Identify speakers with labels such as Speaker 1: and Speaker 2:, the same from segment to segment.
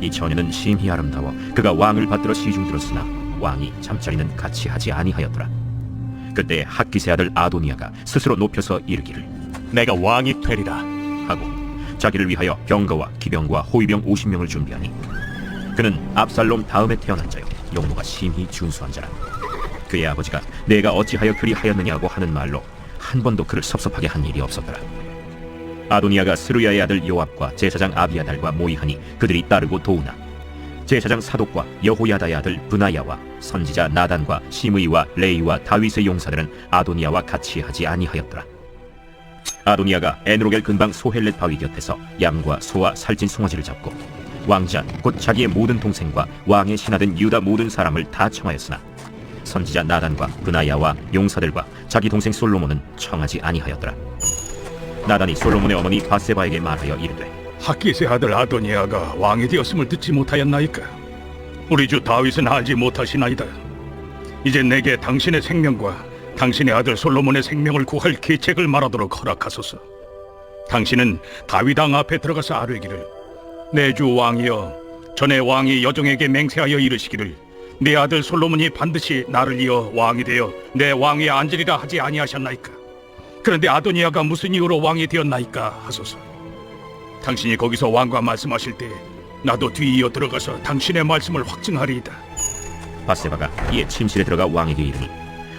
Speaker 1: 이 처녀는 심히 아름다워 그가 왕을 받들어 시중 들었으나 왕이 잠자리는 같이 하지 아니하였더라. 그때 학기세 아들 아도니아가 스스로 높여서 이르기를
Speaker 2: 내가 왕이 되리라.
Speaker 1: 하고 자기를 위하여 병거와 기병과 호위병 50명을 준비하니 그는 압살롬 다음에 태어난 자요. 용모가 심히 준수한 자라. 그의 아버지가 내가 어찌하여 그리 하였느냐고 하는 말로 한 번도 그를 섭섭하게 한 일이 없었더라 아도니아가 스루야의 아들 요압과 제사장 아비아달과 모이하니 그들이 따르고 도우나. 제사장 사독과 여호야다의 아들 브나야와 선지자 나단과 시므이와 레이와 다윗의 용사들은 아도니아와 같이 하지 아니하였더라. 아도니아가 에누로겔 근방 소헬렛 바위 곁에서 양과 소와 살찐 송아지를 잡고 왕자 곧 자기의 모든 동생과 왕의 신하된 유다 모든 사람을 다 청하였으나 선지자 나단과 그나야와 용사들과 자기 동생 솔로몬은 청하지 아니하였더라 나단이 솔로몬의 어머니 바세바에게 말하여 이르되
Speaker 2: 학기세 아들 아도니아가 왕이 되었음을 듣지 못하였나이까? 우리 주 다윗은 알지 못하시나이다. 이제 내게 당신의 생명과 당신의 아들 솔로몬의 생명을 구할 계책을 말하도록 허락하소서. 당신은 다윗왕 앞에 들어가서 아뢰기를 내 주 왕이여 전에 왕이 여종에게 맹세하여 이르시기를 내 아들 솔로몬이 반드시 나를 이어 왕이 되어 내 왕위에 앉으리라 하지 아니하셨나이까? 그런데 아도니아가 무슨 이유로 왕이 되었나이까 하소서. 당신이 거기서 왕과 말씀하실 때 나도 뒤이어 들어가서 당신의 말씀을 확증하리이다.
Speaker 1: 바세바가 이에 침실에 들어가 왕에게 이르니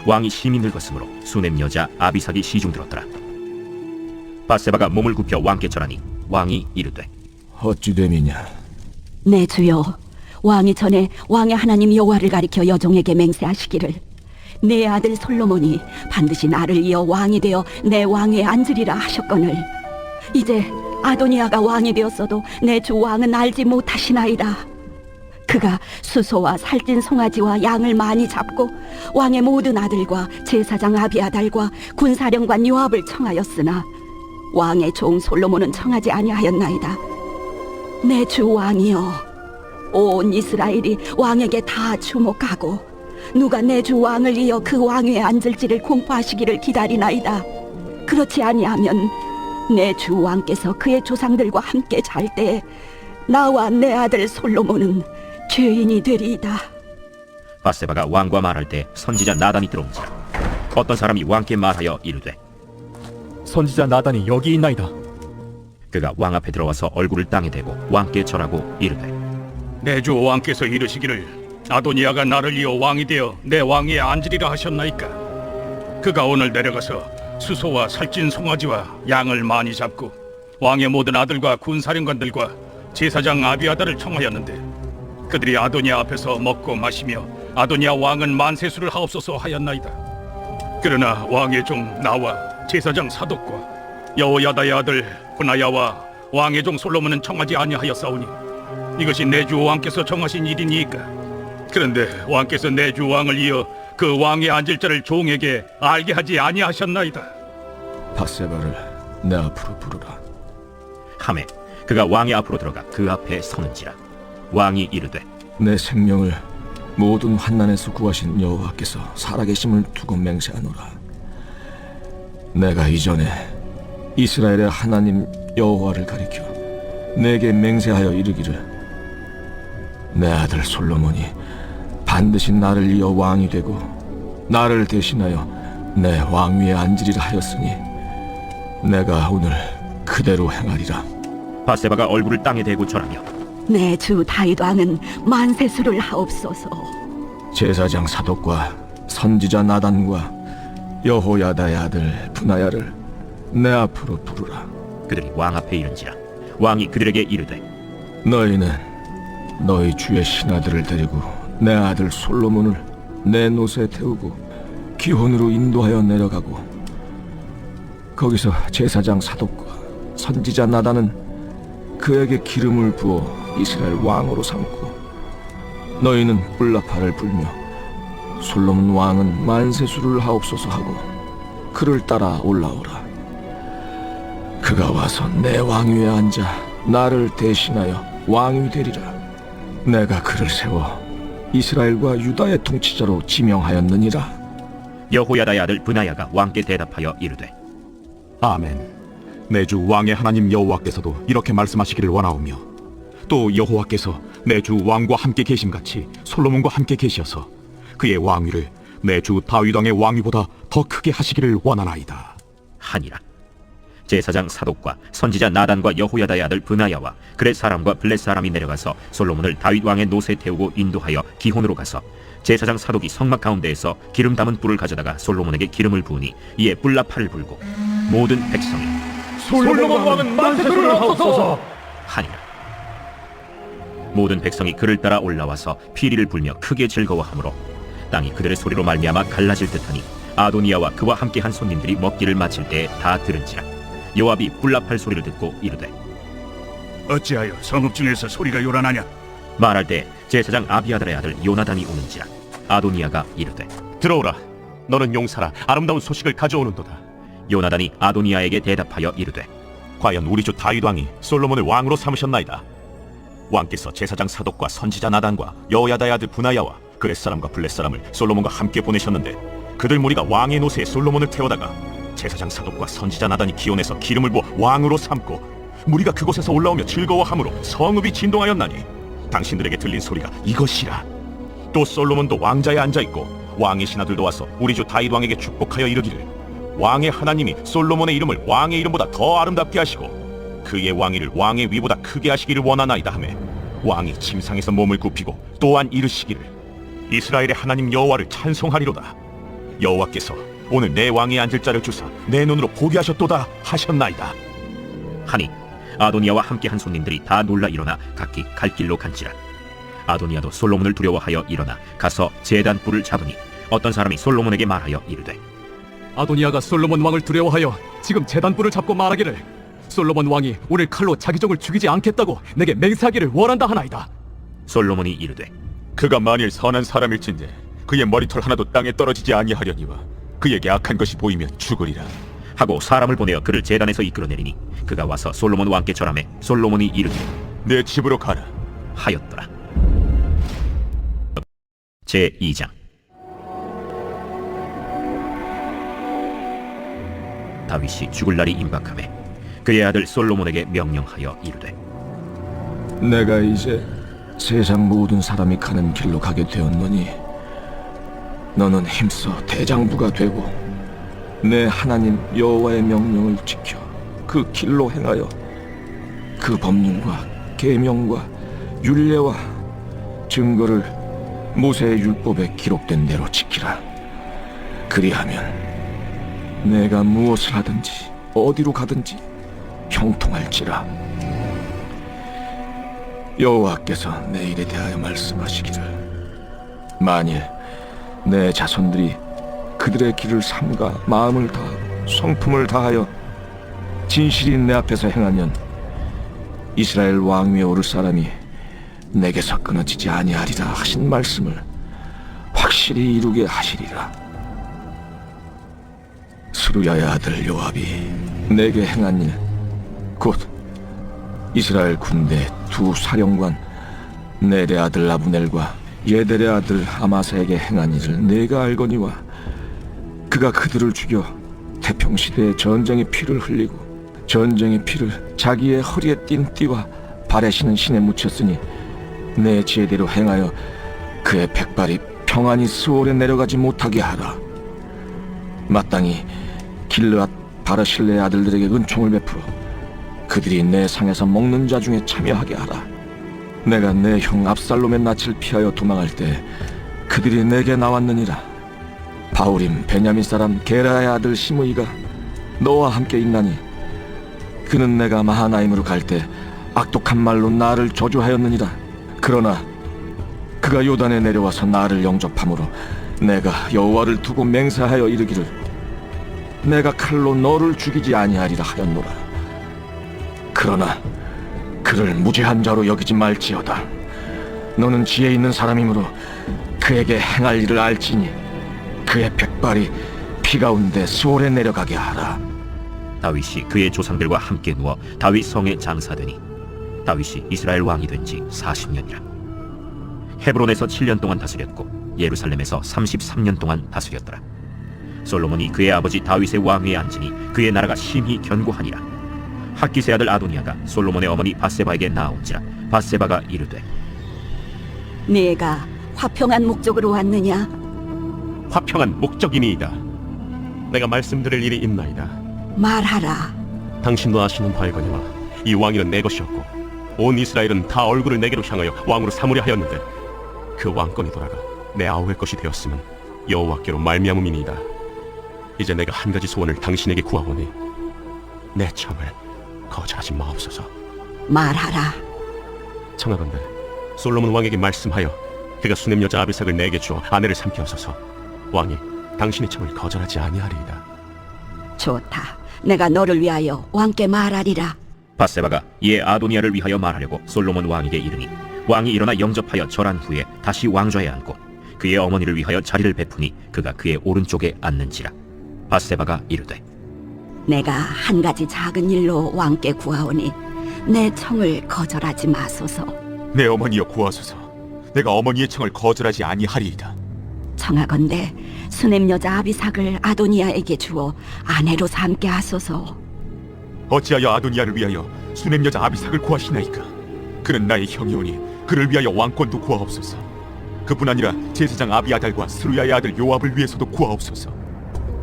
Speaker 1: 왕이 심히 늙었으므로 수냄 여자 아비삭이 시중 들었더라 바세바가 몸을 굽혀 왕께 절하니 왕이 이르되
Speaker 3: 어찌 됨이냐?
Speaker 4: 내 네, 주여 왕이 전에 왕의 하나님 여호와를 가리켜 여종에게 맹세하시기를 내 아들 솔로몬이 반드시 나를 이어 왕이 되어 내 왕에 앉으리라 하셨거늘. 이제 아도니아가 왕이 되었어도 내 주 왕은 알지 못하시나이다. 그가 수소와 살찐 송아지와 양을 많이 잡고 왕의 모든 아들과 제사장 아비아달과 군사령관 요압을 청하였으나 왕의 종 솔로몬은 청하지 아니하였나이다. 내 주 왕이여 온 이스라엘이 왕에게 다 주목하고 누가 내 주 왕을 이어 그 왕위에 앉을지를 공포하시기를 기다리나이다. 그렇지 아니하면 내 주 왕께서 그의 조상들과 함께 잘때 나와 내 아들 솔로몬은 죄인이 되리이다.
Speaker 1: 바세바가 왕과 말할 때 선지자 나단이 들어온지라 어떤 사람이 왕께 말하여 이르되
Speaker 5: 선지자 나단이 여기 있나이다.
Speaker 1: 그가 왕 앞에 들어와서 얼굴을 땅에 대고 왕께 절하고 이르되
Speaker 2: 내 주 왕께서 이르시기를 아도니아가 나를 이어 왕이 되어 내 왕위에 앉으리라 하셨나이까? 그가 오늘 내려가서 수소와 살찐 송아지와 양을 많이 잡고 왕의 모든 아들과 군사령관들과 제사장 아비아다를 청하였는데 그들이 아도니아 앞에서 먹고 마시며 아도니아 왕은 만세수를 하옵소서 하였나이다. 그러나 왕의 종 나와 제사장 사독과 여호야다의 아들 분하야와 왕의 종 솔로몬은 청하지 아니하였사오니 이것이 내 주 왕께서 정하신 일이니까. 그런데 왕께서 내주 왕을 이어 그 왕에 앉을 자를 종에게 알게 하지 아니하셨나이다.
Speaker 3: 바세바를 내 앞으로 부르라.
Speaker 1: 함에 그가 왕의 앞으로 들어가 그 앞에 서는지라 왕이 이르되
Speaker 3: 내 생명을 모든 환난에서 구하신 여호와께서 살아계심을 두고 맹세하노라. 내가 이전에 이스라엘의 하나님 여호와를 가리켜 내게 맹세하여 이르기를 내 아들 솔로몬이 반드시 나를 이어 왕이 되고 나를 대신하여 내 왕위에 앉으리라 하였으니 내가 오늘 그대로 행하리라.
Speaker 1: 바세바가 얼굴을 땅에 대고 절하며
Speaker 4: 내 주 다윗 왕은 만세수를 하옵소서
Speaker 3: 제사장 사독과 선지자 나단과 여호야다의 아들 분하야를 내 앞으로 부르라.
Speaker 1: 그들이 왕 앞에 이른지라 왕이 그들에게 이르되
Speaker 3: 너희는 너희 주의 신하들을 데리고 내 아들 솔로몬을 내 노새 태우고 기혼으로 인도하여 내려가고 거기서 제사장 사독과 선지자 나단은 그에게 기름을 부어 이스라엘 왕으로 삼고 너희는 뿔나팔을 불며 솔로몬 왕은 만세수를 하옵소서 하고 그를 따라 올라오라. 그가 와서 내 왕위에 앉아 나를 대신하여 왕이 되리라. 내가 그를 세워 이스라엘과 유다의 통치자로 지명하였느니라.
Speaker 1: 여호야다의 아들 브나야가 왕께 대답하여 이르되
Speaker 6: 아멘. 내 주 왕의 하나님 여호와께서도 이렇게 말씀하시기를 원하오며 또 여호와께서 내 주 왕과 함께 계심 같이 솔로몬과 함께 계시어서 그의 왕위를 내 주 다윗 왕의 왕위보다 더 크게 하시기를 원하나이다.
Speaker 1: 하니라 제사장 사독과 선지자 나단과 여호야다의 아들 브나야와 그의 사람과 블렛 사람이 내려가서 솔로몬을 다윗 왕의 노새에 태우고 인도하여 기혼으로 가서 제사장 사독이 성막 가운데에서 기름 담은 뿔을 가져다가 솔로몬에게 기름을 부으니 이에 뿔나 팔을 불고 모든 백성이
Speaker 5: 솔로몬 왕은 만세수를 하옵소서.
Speaker 1: 하니라 모든 백성이 그를 따라 올라와서 피리를 불며 크게 즐거워하므로 땅이 그들의 소리로 말미암아 갈라질 듯하니 아도니아와 그와 함께 한 손님들이 먹기를 마칠 때에 다 들은지라 요압이 뿔나팔 소리를 듣고 이르되
Speaker 7: 어찌하여 성읍 중에서 소리가 요란하냐?
Speaker 1: 말할 때 제사장 아비아달의 아들 요나단이 오는지라 아도니아가 이르되
Speaker 6: 들어오라. 너는 용사라 아름다운 소식을 가져오는도다.
Speaker 1: 요나단이 아도니아에게 대답하여 이르되
Speaker 6: 과연 우리 주 다윗 왕이 솔로몬을 왕으로 삼으셨나이다. 왕께서 제사장 사독과 선지자 나단과 여호야다의 아들 분하야와 그렛 사람과 블렛 사람을 솔로몬과 함께 보내셨는데 그들 무리가 왕의 노새에 솔로몬을 태워다가 제사장 사독과 선지자 나단이 기온에서 기름을 부어 왕으로 삼고 무리가 그곳에서 올라오며 즐거워함으로 성읍이 진동하였나니 당신들에게 들린 소리가 이것이라. 또 솔로몬도 왕자에 앉아 있고 왕의 신하들도 와서 우리 주 다윗 왕에게 축복하여 이르기를 왕의 하나님이 솔로몬의 이름을 왕의 이름보다 더 아름답게 하시고 그의 왕위를 왕의 위보다 크게 하시기를 원하나이다 하매 왕이 침상에서 몸을 굽히고 또한 이르시기를 이스라엘의 하나님 여호와를 찬송하리로다 여호와께서 오늘 내 왕에 앉을 자를 주사 내 눈으로 보게 하셨도다 하셨나이다
Speaker 1: 하니 아도니아와 함께 한 손님들이 다 놀라 일어나 각기 갈 길로 간지라 아도니아도 솔로몬을 두려워하여 일어나 가서 제단 뿔을 잡으니 어떤 사람이 솔로몬에게 말하여 이르되
Speaker 5: 아도니아가 솔로몬 왕을 두려워하여 지금 재단불을 잡고 말하기를 솔로몬 왕이 오늘 칼로 자기 종을 죽이지 않겠다고 내게 맹세하기를 원한다 하나이다.
Speaker 1: 솔로몬이 이르되
Speaker 6: 그가 만일 선한 사람일진데 그의 머리털 하나도 땅에 떨어지지 아니하려니와 그에게 악한 것이 보이면 죽으리라.
Speaker 1: 하고 사람을 보내어 그를 제단에서 이끌어내리니 그가 와서 솔로몬 왕께 절함해 솔로몬이 이르기를
Speaker 6: 내 집으로 가라
Speaker 1: 하였더라. 제 2장. 다윗이 죽을 날이 임박함에 그의 아들 솔로몬에게 명령하여 이르되
Speaker 3: 내가 이제 세상 모든 사람이 가는 길로 가게 되었노니 너는 힘써 대장부가 되고 내 하나님 여호와의 명령을 지켜 그 길로 행하여 그 법률과 계명과 율례와 증거를 모세의 율법에 기록된 대로 지키라. 그리하면 내가 무엇을 하든지 어디로 가든지 형통할지라. 여호와께서 내 일에 대하여 말씀하시기를 만일 내 자손들이 그들의 길을 삼가 마음을 다하고 성품을 다하여 진실이 내 앞에서 행하면 이스라엘 왕위에 오를 사람이 내게서 끊어지지 아니하리라 하신 말씀을 확실히 이루게 하시리라. 수루야의 아들 요압이 내게 행한 일 곧 이스라엘 군대 두 사령관 넬의 아들 아브넬과 예델의 아들 아마사에게 행한 일을 내가 알거니와 그가 그들을 죽여 태평 시대에 전쟁의 피를 흘리고 전쟁의 피를 자기의 허리에 띤 띠와 발에 신은 신에 묻혔으니 내 지혜대로 행하여 그의 백발이 평안히 스올에 내려가지 못하게 하라 마땅히 길르앗 바르실레의 아들들에게 은총을 베풀어 그들이 내 상에서 먹는 자 중에 참여하게 하라. 내가 내 형 압살롬의 낯을 피하여 도망할 때 그들이 내게 나왔느니라. 바울임 베냐민 사람 게라의 아들 시므이가 너와 함께 있나니 그는 내가 마하나임으로 갈 때 악독한 말로 나를 저주하였느니라. 그러나 그가 요단에 내려와서 나를 영접함으로 내가 여호와를 두고 맹세하여 이르기를 내가 칼로 너를 죽이지 아니하리라 하였노라. 그러나 그를 무죄한 자로 여기지 말지어다. 너는 지혜 있는 사람이므로 그에게 행할 일을 알지니 그의 백발이 피 가운데 수월에 내려가게 하라.
Speaker 1: 다윗이 그의 조상들과 함께 누워 다윗 성에 장사되니 다윗이 이스라엘 왕이 된 지 40년이라 헤브론에서 7년 동안 다스렸고 예루살렘에서 33년 동안 다스렸더라 솔로몬이 그의 아버지 다윗의 왕위에 앉으니 그의 나라가 심히 견고하니라 학기세 아들 아도니아가 솔로몬의 어머니 바세바에게 나온지라 바세바가 이르되
Speaker 4: 네가 화평한 목적으로 왔느냐?
Speaker 8: 화평한 목적이니이다. 내가 말씀드릴 일이 있나이다.
Speaker 4: 말하라.
Speaker 8: 당신도 아시는 바이거니와 이 왕위는 내 것이었고 온 이스라엘은 다 얼굴을 내게로 향하여 왕으로 삼으려 하였는데 그 왕권이 돌아가 내 아우의 것이 되었음은 여호와께로 말미암음이니이다. 이제 내가 한 가지 소원을 당신에게 구하오니 내 청을 거절하지 마옵소서.
Speaker 4: 말하라.
Speaker 8: 청하건대 솔로몬 왕에게 말씀하여 그가 수냄 여자 아비삭을 내게 주어 아내를 삼게 하소서. 왕이 당신의 청을 거절하지 아니하리이다.
Speaker 4: 좋다. 내가 너를 위하여 왕께 말하리라.
Speaker 1: 바세바가 이에 아도니아를 위하여 말하려고 솔로몬 왕에게 이르니 왕이 일어나 영접하여 절한 후에 다시 왕좌에 앉고 그의 어머니를 위하여 자리를 베푸니 그가 그의 오른쪽에 앉는지라 바세바가 이르되
Speaker 4: 내가 한 가지 작은 일로 왕께 구하오니 내 청을 거절하지 마소서.
Speaker 8: 내 어머니여 구하소서. 내가 어머니의 청을 거절하지 아니하리이다.
Speaker 4: 청하건대 수냄 여자 아비삭을 아도니아에게 주어 아내로 삼게 하소서.
Speaker 8: 어찌하여 아도니아를 위하여 수냄 여자 아비삭을 구하시나이까? 그는 나의 형이오니 그를 위하여 왕권도 구하옵소서. 그뿐 아니라 제사장 아비아달과 스루야의 아들 요압을 위해서도 구하옵소서.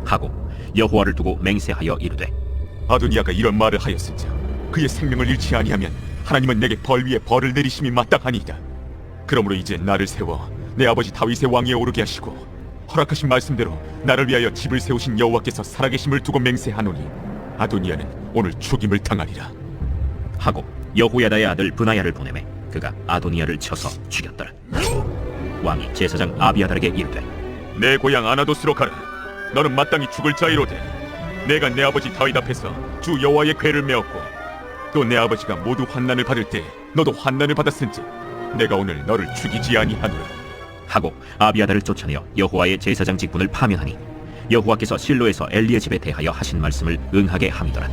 Speaker 1: 하고 여호와를 두고 맹세하여 이르되
Speaker 8: 아도니아가 이런 말을 하였은즉 그의 생명을 잃지 아니하면 하나님은 내게 벌 위에 벌을 내리심이 마땅하니이다. 그러므로 이제 나를 세워 내 아버지 다윗의 왕위에 오르게 하시고 허락하신 말씀대로 나를 위하여 집을 세우신 여호와께서 살아계심을 두고 맹세하노니 아도니아는 오늘 죽임을 당하리라.
Speaker 1: 하고 여호야다의 아들 브나야를 보내매 그가 아도니아를 쳐서 죽였더라 왕이 제사장 아비아달에게 이르되
Speaker 8: 내 고향 아나도스로 가라. 너는 마땅히 죽을 자이로되 내가 내 아버지 다윗 앞에서 주 여호와의 궤를 메었고 또 내 아버지가 모두 환난을 받을 때 너도 환난을 받았은즉 내가 오늘 너를 죽이지 아니하노라.
Speaker 1: 하고 아비아달을 쫓아내어 여호와의 제사장 직분을 파면하니 여호와께서 실로에서 엘리의 집에 대하여 하신 말씀을 응하게 함이더라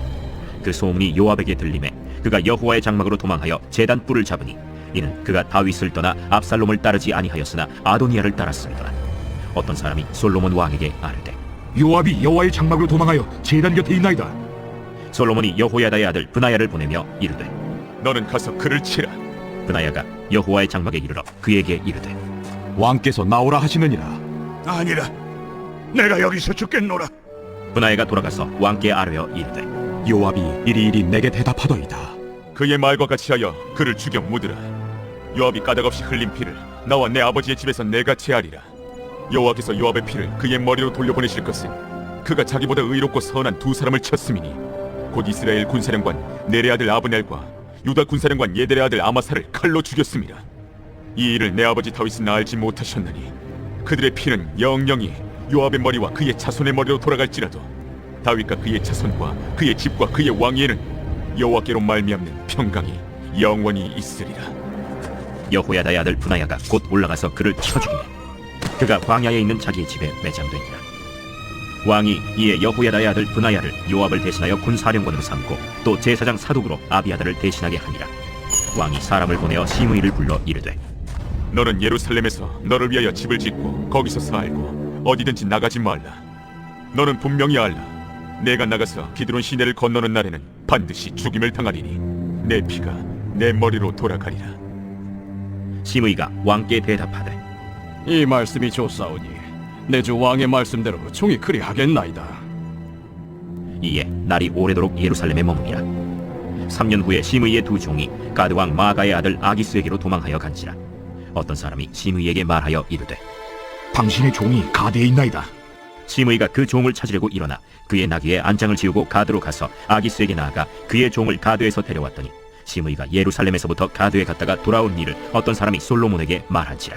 Speaker 1: 그 소문이 요압에게 들림에 그가 여호와의 장막으로 도망하여 제단 뿔을 잡으니 이는 그가 다윗을 떠나 압살롬을 따르지 아니하였으나 아도니아를 따랐음이더라 어떤 사람이 솔로몬 왕에게 아르되
Speaker 9: 요압이 여호와의 장막으로 도망하여 제단 곁에 있나이다.
Speaker 1: 솔로몬이 여호야다의 아들 브나야를 보내며 이르되
Speaker 8: 너는 가서 그를 치라.
Speaker 1: 브나야가 여호와의 장막에 이르러 그에게 이르되
Speaker 9: 왕께서 나오라 하시느니라.
Speaker 2: 아니라 내가 여기서 죽겠노라.
Speaker 1: 브나야가 돌아가서 왕께 아뢰어 이르되
Speaker 9: 요압이 이리이리 내게 대답하더이다.
Speaker 8: 그의 말과 같이 하여 그를 죽여 묻으라. 요압이 까닭없이 흘린 피를 나와 내 아버지의 집에서 내가 제하리라. 여호와께서 요압의 피를 그의 머리로 돌려보내실 것은 그가 자기보다 의롭고 선한 두 사람을 쳤음이니 곧 이스라엘 군사령관 네레 아들 아브넬과 유다 군사령관 예델의 아들 아마사를 칼로 죽였습니다. 이 일을 내 아버지 다윗은 알지 못하셨나니 그들의 피는 영영이 요압의 머리와 그의 자손의 머리로 돌아갈지라도 다윗과 그의 자손과 그의 집과 그의 왕위에는 여호와께로 말미암는 평강이 영원히 있으리라.
Speaker 1: 여호야다의 아들 분하야가 곧 올라가서 그를 쳐 죽이니 그가 광야에 있는 자기의 집에 매장되니라 왕이 이에 여호야다의 아들 분하야를 요압을 대신하여 군사령관으로 삼고 또 제사장 사독으로 아비아다를 대신하게 하니라 왕이 사람을 보내어 시므이를 불러 이르되
Speaker 8: 너는 예루살렘에서 너를 위하여 집을 짓고 거기서 살고 어디든지 나가지 말라. 너는 분명히 알라. 내가 나가서 기드론 시내를 건너는 날에는 반드시 죽임을 당하리니 내 피가 내 머리로 돌아가리라.
Speaker 1: 시므이가 왕께 대답하되
Speaker 5: 이 말씀이 좋사오니 내 주 왕의 말씀대로 종이 그리 하겠나이다.
Speaker 1: 이에 날이 오래도록 예루살렘에 머무니라 3년 후에 시므이의 두 종이 가드 왕 마가의 아들 아기스에게로 도망하여 간지라 어떤 사람이 시므이에게 말하여 이르되
Speaker 9: 당신의 종이 가대에 있나이다.
Speaker 1: 시므이가 그 종을 찾으려고 일어나 그의 나귀에 안장을 지우고 가드로 가서 아기스에게 나아가 그의 종을 가드에서 데려왔더니 시므이가 예루살렘에서부터 가드에 갔다가 돌아온 일을 어떤 사람이 솔로몬에게 말한지라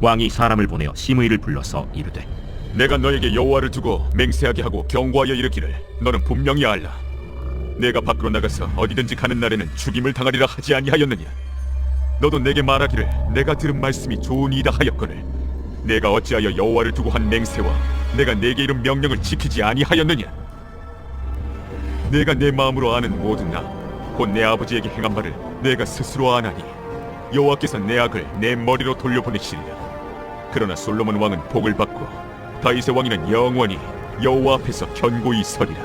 Speaker 1: 왕이 사람을 보내어 시므이를 불러서 이르되
Speaker 8: 내가 너에게 여호와를 두고 맹세하게 하고 경고하여 이르기를 너는 분명히 알라. 내가 밖으로 나가서 어디든지 가는 날에는 죽임을 당하리라 하지 아니하였느냐? 너도 내게 말하기를 내가 들은 말씀이 좋으니이다 하였거늘 내가 어찌하여 여호와를 두고 한 맹세와 내가 내게 이른 명령을 지키지 아니하였느냐 내가 내 마음으로 아는 모든 나 곧 내 아버지에게 행한 말을 내가 스스로 아나니 여호와께서 내 악을 내 머리로 돌려보내시리라. 그러나 솔로몬 왕은 복을 받고 다윗의 왕위는 영원히 여호와 앞에서 견고히 서리라.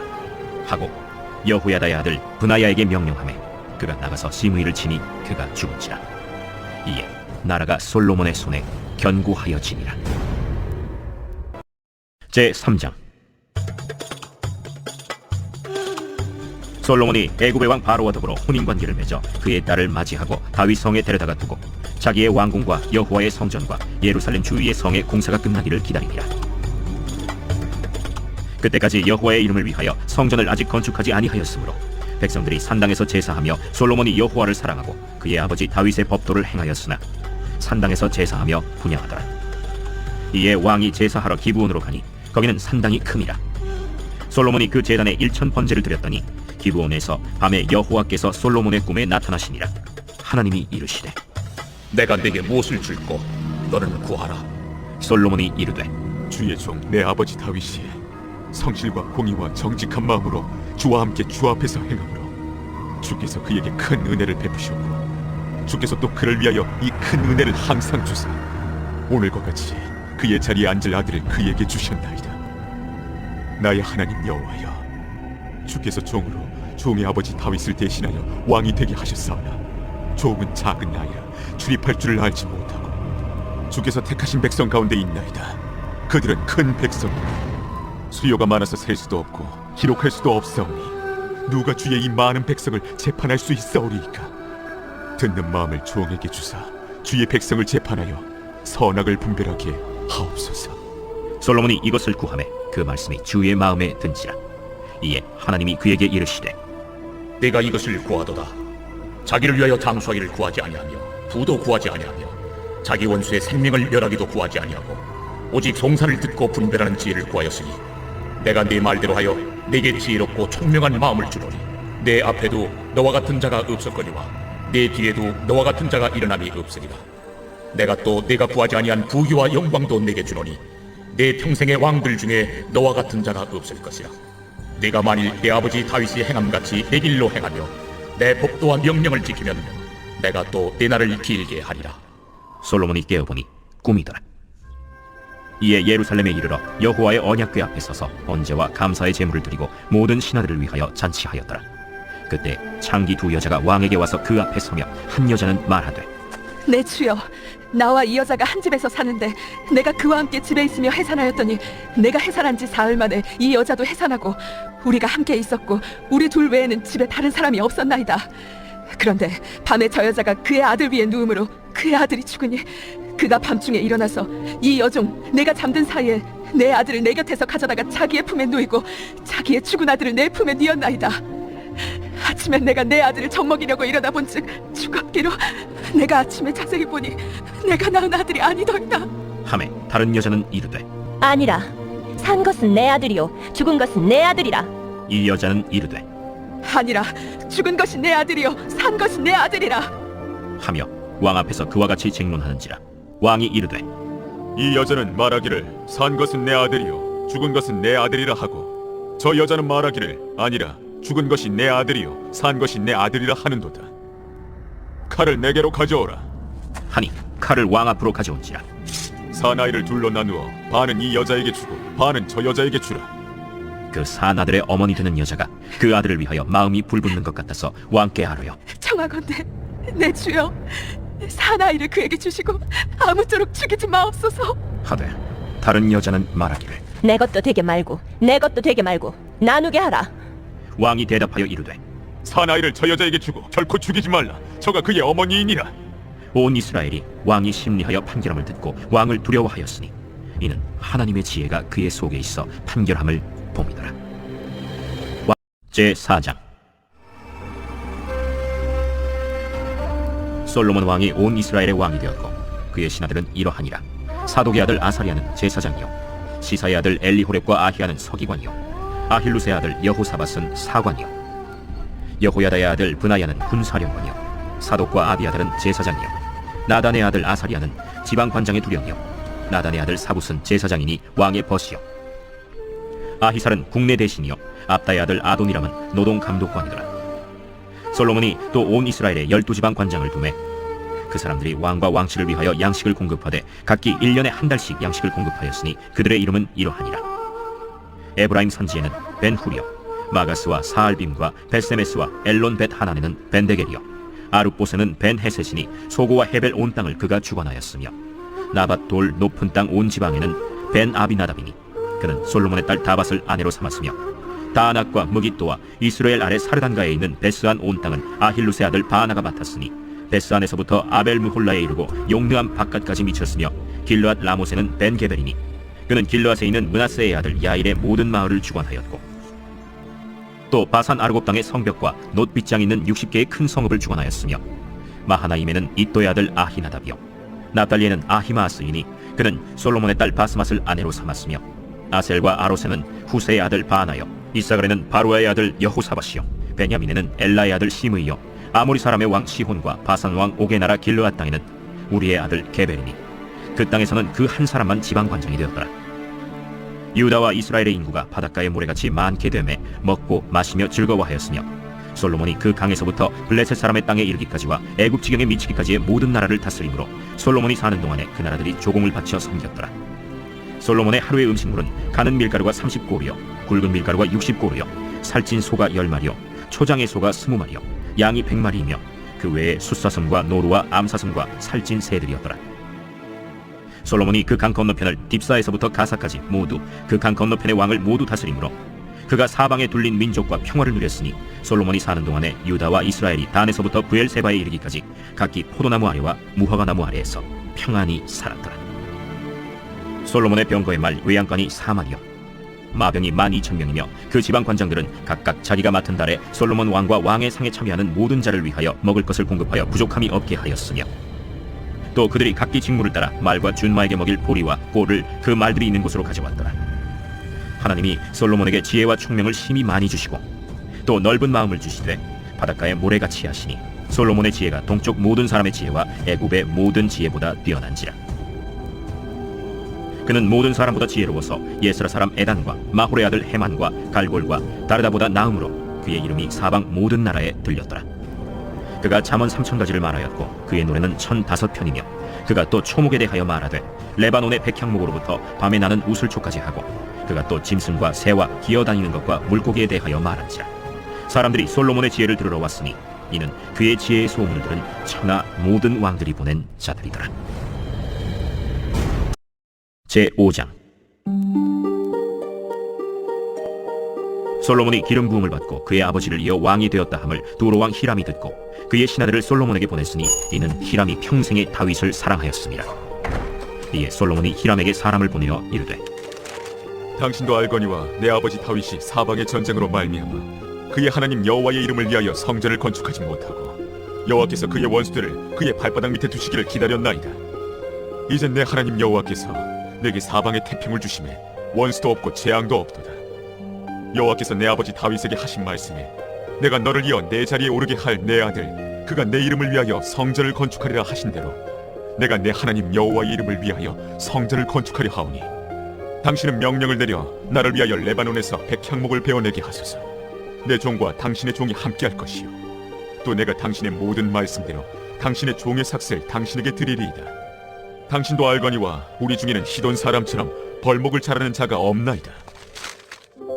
Speaker 1: 하고 여호야다의 아들 분하야에게 명령하매 그가 나가서 심의를 치니 그가 죽은지라. 이에 나라가 솔로몬의 손에 견고하여지니라. 제 3장 솔로몬이 애굽의 왕 바로와 더불어 혼인 관계를 맺어 그의 딸을 맞이하고 다윗 성에 데려다가 두고 자기의 왕궁과 여호와의 성전과 예루살렘 주위의 성의 공사가 끝나기를 기다리니라 그때까지 여호와의 이름을 위하여 성전을 아직 건축하지 아니하였으므로 백성들이 산당에서 제사하며 솔로몬이 여호와를 사랑하고 그의 아버지 다윗의 법도를 행하였으나 산당에서 제사하며 분양하더라. 이에 왕이 제사하러 기브온으로 가니 거기는 산당이 큼이라 솔로몬이 그 제단에 일천 번제를 드렸더니 기브온에서 밤에 여호와께서 솔로몬의 꿈에 나타나시니라. 하나님이 이르시되
Speaker 10: 내가 네게 무엇을 줄고 너는 구하라.
Speaker 1: 솔로몬이 이르되
Speaker 8: 주의 종 내 아버지 다윗이 성실과 공의와 정직한 마음으로 주와 함께 주 앞에서 행함으로 주께서 그에게 큰 은혜를 베푸셨고 주께서 또 그를 위하여 이 큰 은혜를 항상 주사 오늘과 같이 그의 자리에 앉을 아들을 그에게 주셨나이다. 나의 하나님 여호와여 주께서 종으로 종의 아버지 다윗을 대신하여 왕이 되게 하셨사오나 종은 작은 나이라 출입할 줄을 알지 못하고 주께서 택하신 백성 가운데 있나이다. 그들은 큰 백성이라 수요가 많아서 셀 수도 없고 기록할 수도 없사오니 누가 주의 이 많은 백성을 재판할 수 있사오리이까 듣는 마음을 종에게 주사 주의 백성을 재판하여 선악을 분별하게 하옵소서.
Speaker 1: 솔로몬이 이것을 구하매 그 말씀이 주의 마음에 든지라 이에 하나님이 그에게 이르시되
Speaker 10: 네가 이것을 구하도다. 자기를 위하여 장수하기를 구하지 아니하며 부도 구하지 아니하며 자기 원수의 생명을 멸하기도 구하지 아니하고 오직 송사를 듣고 분별하는 지혜를 구하였으니 내가 네 말대로 하여 네게 지혜롭고 총명한 마음을 주노니 내 앞에도 너와 같은 자가 없었거니와 내 뒤에도 너와 같은 자가 일어남이 없으리라. 내가 또 내가 구하지 아니한 부귀와 영광도 내게 주노니 내 평생의 왕들 중에 너와 같은 자가 없을 것이라. 내가 만일 내 아버지 다윗이 행함 같이 내 길로 행하며 내 법도와 명령을 지키면 내가 또 내 날을 길게 하리라.
Speaker 1: 솔로몬이 깨어보니 꿈이더라. 이에 예루살렘에 이르러 여호와의 언약궤 앞에 서서 언제와 감사의 제물을 드리고 모든 신하들을 위하여 잔치하였더라. 그때 창기 두 여자가 왕에게 와서 그 앞에 서며 한 여자는 말하되
Speaker 11: 내 주여, 나와 이 여자가 한 집에서 사는데 내가 그와 함께 집에 있으며 해산하였더니 내가 해산한 지 사흘 만에 이 여자도 해산하고 우리가 함께 있었고 우리 둘 외에는 집에 다른 사람이 없었나이다. 그런데 밤에 저 여자가 그의 아들 위에 누움으로 그의 아들이 죽으니 그가 밤중에 일어나서 이 여종 내가 잠든 사이에 내 아들을 내 곁에서 가져다가 자기의 품에 누이고 자기의 죽은 아들을 내 품에 뉘었나이다. 아침에 내가 내 아들을 젖먹이려고 일어나 본즉 죽었기로 내가 아침에 자세히 보니 내가 낳은 아들이 아니더이다
Speaker 1: 하매 다른 여자는 이르되
Speaker 12: 아니라 산 것은 내 아들이요. 죽은 것은 내 아들이라.
Speaker 1: 이 여자는 이르되
Speaker 11: 아니라 죽은 것이 내 아들이요. 산 것이 내 아들이라.
Speaker 1: 하며 왕 앞에서 그와 같이 쟁론하는지라. 왕이 이르되
Speaker 8: 이 여자는 말하기를 산 것은 내 아들이요 죽은 것은 내 아들이라 하고 저 여자는 말하기를 아니라 죽은 것이 내 아들이요 산 것이 내 아들이라 하는도다. 칼을 내게로 가져오라.
Speaker 1: 하니 칼을 왕 앞으로 가져온지라
Speaker 8: 사나이를 둘로 나누어 반은 이 여자에게 주고 반은 저 여자에게 주라.
Speaker 1: 그 사나들의 어머니 되는 여자가 그 아들을 위하여 마음이 불붙는 것 같아서 왕께 아뢰어
Speaker 11: 청하건대 내 주여 사나이를 그에게 주시고 아무쪼록 죽이지 마옵소서
Speaker 1: 하되 다른 여자는 말하기를
Speaker 12: 내 것도 되게 말고 내 것도 되게 말고 나누게 하라
Speaker 1: 왕이 대답하여 이르되
Speaker 8: 사나이를 저 여자에게 주고 결코 죽이지 말라. 저가 그의 어머니이니라.
Speaker 1: 온 이스라엘이 왕이 심리하여 판결함을 듣고 왕을 두려워하였으니 이는 하나님의 지혜가 그의 속에 있어 판결함을 봄이더라. 제 4장. 솔로몬 왕이 온 이스라엘의 왕이 되었고 그의 신하들은 이러하니라. 사독의 아들 아사리아는 제사장이요. 시사의 아들 엘리호렙과 아히야는 서기관이요. 아힐루스의 아들 여호사밧은 사관이요. 여호야다의 아들 브나야는 군사령관이요. 사독과 아비아들은 제사장이요 나단의 아들 아사리아는 지방 관장의 두령이요. 나단의 아들 사붓은 제사장이니 왕의 벗이요. 아히살은 국내 대신이요. 압다의 아들 아도니람은 노동 감독관이더라. 솔로몬이 또 온 이스라엘의 열두 지방 관장을 두매 그 사람들이 왕과 왕실을 위하여 양식을 공급하되 각기 일년에한 달씩 양식을 공급하였으니 그들의 이름은 이러하니라. 에브라임 선지에는 벤후리요. 마가스와 사알빔과 베세메스와 엘론 벳 하나네는 벤데겔이요 아룹보스는 벤헤셋이니 소고와 헤벨 온 땅을 그가 주관하였으며 나밧 돌 높은 땅 온 지방에는 벤 아비나답이니 그는 솔로몬의 딸 다밧을 아내로 삼았으며 다낙과 무기또와 이스라엘 아래 사르단가에 있는 베스안 온 땅은 아힐루스의 아들 바나가 맡았으니 베스안에서부터 아벨 무홀라에 이르고 용르암 바깥까지 미쳤으며 길르앗 라모세는 벤 게벨이니 그는 길르앗에 있는 문하세의 아들 야일의 모든 마을을 주관하였고 또 바산 아르곱 땅의 성벽과 놋빗장 있는 60개의 큰 성읍을 주관하였으며 마하나임에는 이또의 아들 아히나답이요. 납달리에는 아히마아스이니 그는 솔로몬의 딸 바스맛을 아내로 삼았으며 아셀과 아로세는 후세의 아들 바하나요 이사갈에는 바루아의 아들 여호사바시요 베냐민에는 엘라의 아들 시므이요 아모리 사람의 왕 시혼과 바산 왕 옥의 나라 길르앗 땅에는 우리의 아들 게벨이니. 그 땅에서는 그 한 사람만 지방 관장이 되었더라 유다와 이스라엘의 인구가 바닷가의 모래같이 많게 되매 먹고 마시며 즐거워하였으며 솔로몬이 그 강에서부터 블레셋 사람의 땅에 이르기까지와 애굽 지경에 미치기까지의 모든 나라를 다스림으로 솔로몬이 사는 동안에 그 나라들이 조공을 바쳐 섬겼더라. 솔로몬의 하루의 음식물은 가는 밀가루가 30고루요 굵은 밀가루가 60고루요 살찐 소가 10마리요 초장의 소가 20마리요 양이 100마리이며 그 외에 숫사슴과 노루와 암사슴과 살찐 새들이었더라 솔로몬이 그 강 건너편을 딥사에서부터 가사까지 모두 그 강 건너편의 왕을 모두 다스림으로 그가 사방에 둘린 민족과 평화를 누렸으니 솔로몬이 사는 동안에 유다와 이스라엘이 단에서부터 부엘세바에 이르기까지 각기 포도나무 아래와 무화과 나무 아래에서 평안히 살았더라. 솔로몬의 병거의 말 외양간이 사마리요 마병이 만 이천 명이며 그 지방 관장들은 각각 자기가 맡은 달에 솔로몬 왕과 왕의 상에 참여하는 모든 자를 위하여 먹을 것을 공급하여 부족함이 없게 하였으며 또 그들이 각기 직무를 따라 말과 준마에게 먹일 보리와 꼴을 그 말들이 있는 곳으로 가져왔더라. 하나님이 솔로몬에게 지혜와 총명을 심히 많이 주시고 또 넓은 마음을 주시되 바닷가에 모래같이 하시니 솔로몬의 지혜가 동쪽 모든 사람의 지혜와 애굽의 모든 지혜보다 뛰어난지라. 그는 모든 사람보다 지혜로워서 예스라 사람 에단과 마홀의 아들 헤만과 갈골과 다르다보다 나음으로 그의 이름이 사방 모든 나라에 들렸더라. 그가 잠언 삼천 가지를 말하였고 그의 노래는 천 다섯 편이며 그가 또 초목에 대하여 말하되 레바논의 백향목으로부터 밤에 나는 우슬초까지 하고 그가 또 짐승과 새와 기어다니는 것과 물고기에 대하여 말한지라. 사람들이 솔로몬의 지혜를 들으러 왔으니 이는 그의 지혜의 소문을 들은 천하 모든 왕들이 보낸 자들이더라. 제 5장 솔로몬이 기름 부음을 받고 그의 아버지를 이어 왕이 되었다 함을 두로 왕 히람이 듣고 그의 신하들을 솔로몬에게 보냈으니 이는 히람이 평생에 다윗을 사랑하였습니다. 이에 솔로몬이 히람에게 사람을 보내어 이르되
Speaker 13: 당신도 알거니와 내 아버지 다윗이 사방의 전쟁으로 말미암아 그의 하나님 여호와의 이름을 위하여 성전을 건축하지 못하고 여호와께서 그의 원수들을 그의 발바닥 밑에 두시기를 기다렸나이다. 이제 내 하나님 여호와께서 내게 사방의 태평을 주심에 원수도 없고 재앙도 없도다. 여호와께서 내 아버지 다윗에게 하신 말씀에 내가 너를 이어 내 자리에 오르게 할 내 아들 그가 내 이름을 위하여 성전을 건축하리라 하신 대로 내가 내 하나님 여호와의 이름을 위하여 성전을 건축하려 하오니 당신은 명령을 내려 나를 위하여 레바논에서 백향목을 베어내게 하소서. 내 종과 당신의 종이 함께할 것이요. 또 내가 당신의 모든 말씀대로 당신의 종의 삭슬 당신에게 드리리이다. 당신도 알거니와 우리 중에는 시돈 사람처럼 벌목을 자라는 자가 없나이다.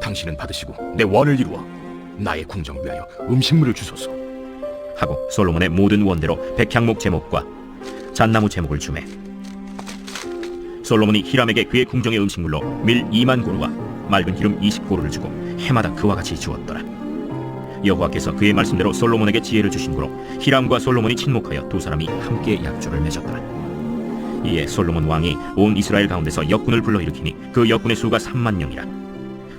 Speaker 14: 당신은 받으시고 내 원을 이루어 나의 궁정 위하여 음식물을 주소서.
Speaker 1: 하고 솔로몬의 모든 원대로 백향목 제목과 잣나무 제목을 주매 솔로몬이 히람에게 그의 궁정의 음식물로 밀 2만 고루와 맑은 기름 20고루를 주고 해마다 그와 같이 주었더라 여호와께서 그의 말씀대로 솔로몬에게 지혜를 주신 고로 히람과 솔로몬이 친목하여 두 사람이 함께 약조를 맺었더라. 이에 솔로몬 왕이 온 이스라엘 가운데서 역군을 불러일으키니 그 역군의 수가 3만 명이라.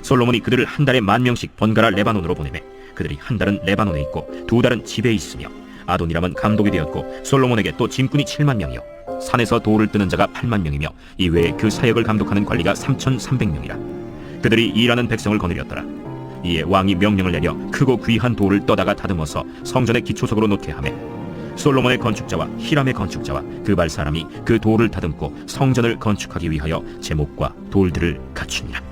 Speaker 1: 솔로몬이 그들을 한 달에 만 명씩 번갈아 레바논으로 보내매 그들이 한 달은 레바논에 있고 두 달은 집에 있으며 아도니람은 감독이 되었고 솔로몬에게 또 짐꾼이 7만 명이요. 산에서 돌을 뜨는 자가 8만 명이며 이외에 그 사역을 감독하는 관리가 3,300명이라. 그들이 일하는 백성을 거느렸더라. 이에 왕이 명령을 내려 크고 귀한 돌을 떠다가 다듬어서 성전의 기초석으로 놓게 하매 솔로몬의 건축자와 히람의 건축자와 그발 사람이 그 돌을 다듬고 성전을 건축하기 위하여 제목과 돌들을 갖추니라